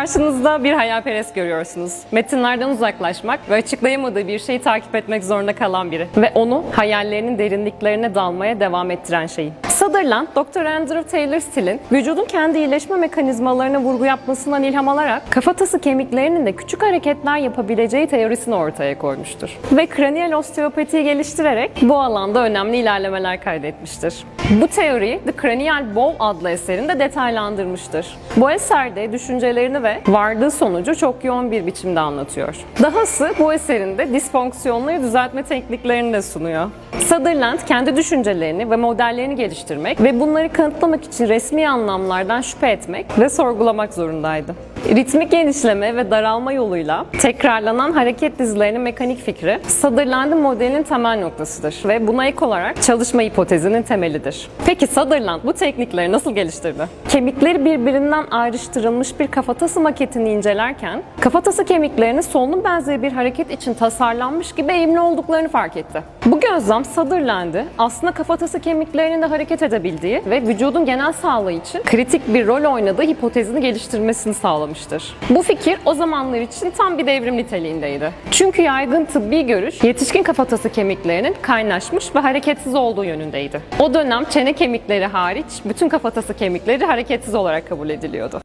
Karşınızda bir hayalperest görüyorsunuz. Metinlerden uzaklaşmak ve açıklayamadığı bir şeyi takip etmek zorunda kalan biri. Ve onu hayallerinin derinliklerine dalmaya devam ettiren şeyi. Sutherland, Dr. Andrew Taylor Still'in vücudun kendi iyileşme mekanizmalarına vurgu yapmasından ilham alarak kafatası kemiklerinin de küçük hareketler yapabileceği teorisini ortaya koymuştur. Ve kraniyal osteopatiyi geliştirerek bu alanda önemli ilerlemeler kaydetmiştir. Bu teoriyi The Cranial Bow adlı eserinde detaylandırmıştır. Bu eserde düşüncelerini ve vardığı sonucu çok yoğun bir biçimde anlatıyor. Dahası bu eserinde disfonksiyonları düzeltme tekniklerini de sunuyor. Sutherland kendi düşüncelerini ve modellerini geliştirmek ve bunları kanıtlamak için resmi anlamlardan şüphe etmek ve sorgulamak zorundaydı. Ritmik genişleme ve daralma yoluyla tekrarlanan hareket dizilerinin mekanik fikri Sutherland'ın modelinin temel noktasıdır ve buna ek olarak çalışma hipotezinin temelidir. Peki Sutherland bu teknikleri nasıl geliştirdi? Kemikleri birbirinden ayrıştırılmış bir kafatası maketini incelerken kafatası kemiklerinin solunum benzeri bir hareket için tasarlanmış gibi eğimli olduklarını fark etti. Bu gözlem Sutherland'ı aslında kafatası kemiklerinin de hareket edebildiği ve vücudun genel sağlığı için kritik bir rol oynadığı hipotezini geliştirmesini sağlamıştır. Bu fikir o zamanlar için tam bir devrim niteliğindeydi. Çünkü yaygın tıbbi görüş yetişkin kafatası kemiklerinin kaynaşmış ve hareketsiz olduğu yönündeydi. O dönem çene kemikleri hariç bütün kafatası kemikleri hareketsiz olarak kabul ediliyordu.